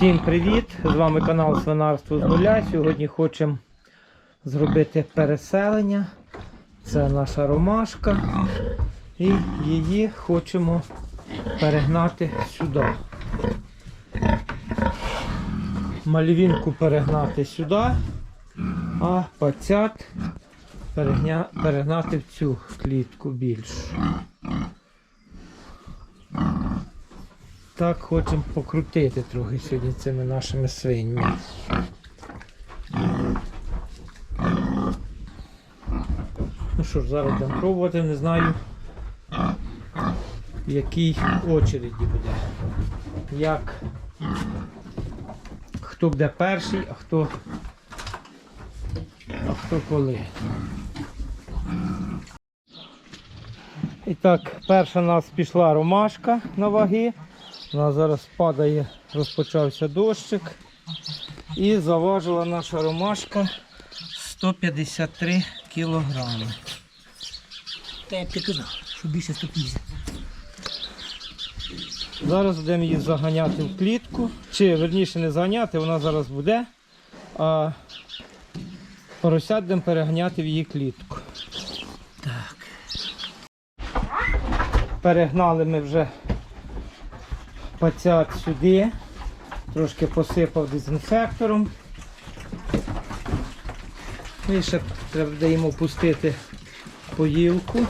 Всім привіт! З вами канал Свинарство з нуля. Сьогодні хочемо зробити переселення. Це наша ромашка. І її хочемо перегнати сюди. Мальвінку перегнати сюди, а пацят перегнати в цю клітку більшу. Так хочемо покрутити трохи сьогодні цими нашими свиньми. Ну що ж, зараз будемо пробувати, не знаю, в якій очереді буде. Як хто буде перший, а хто а хто коли. І так, перша у нас пішла ромашка на ваги. У нас зараз падає, розпочався дощик. І заважила наша ромашка 153 кілограми. Та я б ти казав, що більше 150. Зараз будемо її заганяти в клітку. Чи верніше не заганяти, вона зараз буде. А поросят будемо переганяти в її клітку. Так. Перегнали ми вже пацят сюди. Трошки посипав дезінфектором. Ну І ще треба йому пустити поїлку.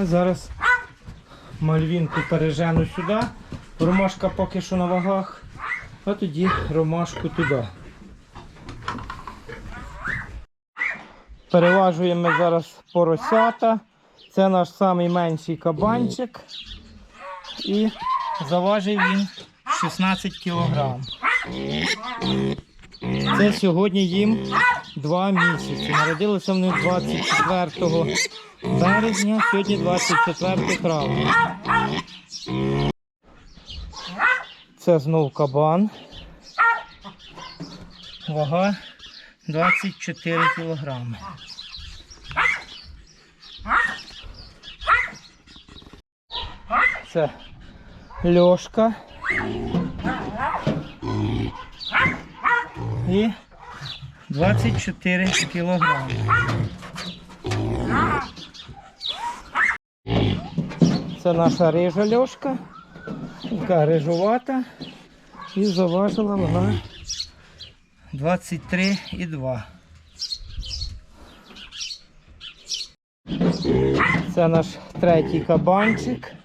А зараз мальвінку пережену сюди. Ромашка поки що на вагах, а тоді ромашку туди. Переважуємо зараз поросята. Це наш самий менший кабанчик. І заважив він 16 кілограм. Це сьогодні їм 2 місяці. Народилися вони 24 березня, сьогодні 24 травня. Це знов кабан. Вага 24 кілограми. Це льошка. І 24 кілограми. Це наша рижа льошка, така рижувата. І заважила вона 23,2. Це наш третій кабанчик.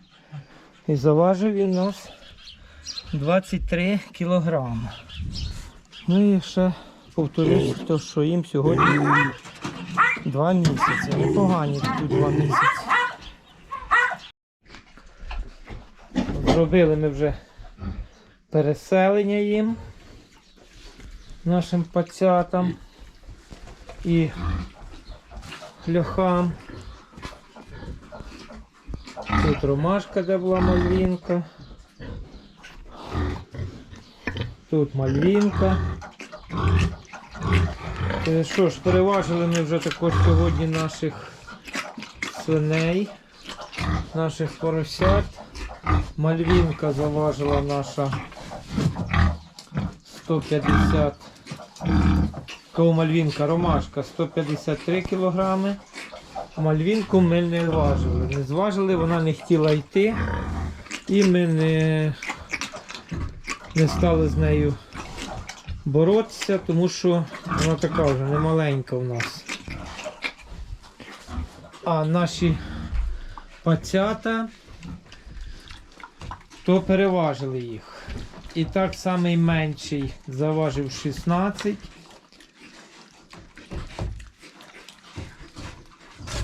І заважив він нас 23 кілограми. Ну і ще повторюсь, то, що їм сьогодні 2 місяці. Непогані тут 2 місяці. Зробили ми вже переселення їм нашим пацятам і льохам. Тут ромашка, де була мальвінка. Тут мальвінка. Е, Що ж, переважили ми вже також сьогодні наших свиней, наших поросят. Мальвінка заважила наша 150 Кого мальвінка, ромашка 153 кілограми. Мальвінку ми не важили. Не зважили, вона не хотіла йти. І ми не, не стали з нею боротися, тому що вона така вже не маленька у нас. А наші пацята то переважили їх. І так самий менший заважив 16.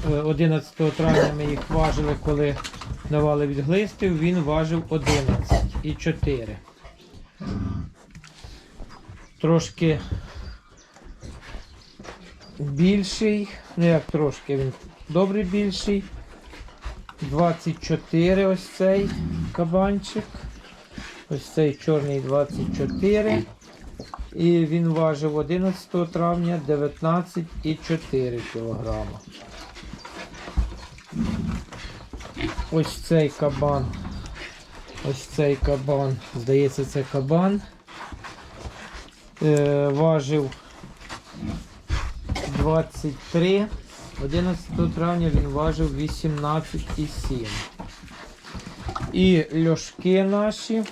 11 травня ми їх важили, коли давали від глистів, він важив 11 і 4. Трошки більший, ну як трошки, він добре більший. 24 ось цей кабанчик. Ось цей чорний 24. І він важив 11 травня 19,4 кг. Ось цей кабан Ось цей кабан. Здається, це кабан. Е, важив 23. 11 травня він важив 18,7. І льошки наші.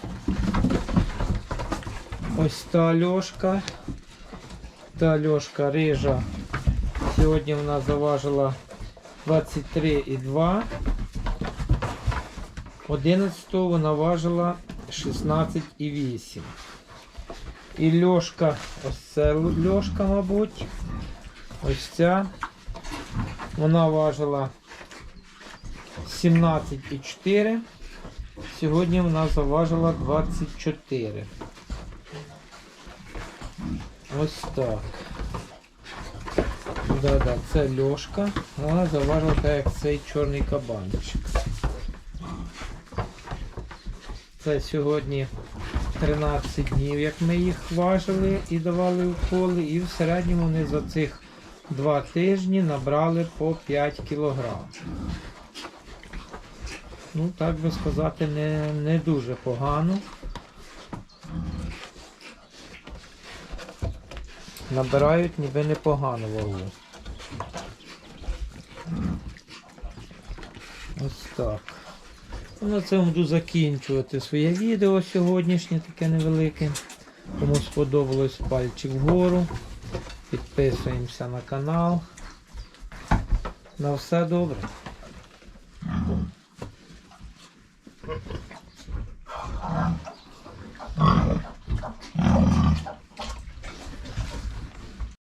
Ось та льошка. Та льошка рижа. Сьогодні вона заважила 23,2. 11 вона важила 16,8. І льошка, ось це льошка, мабуть. Ось ця. Вона важила 17,4. Сьогодні вона заважила 24. Ось так. Да-да, це льошка. Вона заважила так, як цей чорний кабанчик. Це сьогодні 13 днів, як ми їх важили і давали уколи, і в середньому вони за цих два тижні набрали по 5 кілограм. Ну, так би сказати, не, не дуже погано. Набирають ніби непогано вагу. Ось так. Ну, На цьому буду закінчувати своє відео сьогоднішнє, таке невелике. Кому сподобалось пальчик вгору. Підписуємося на канал. На все добре.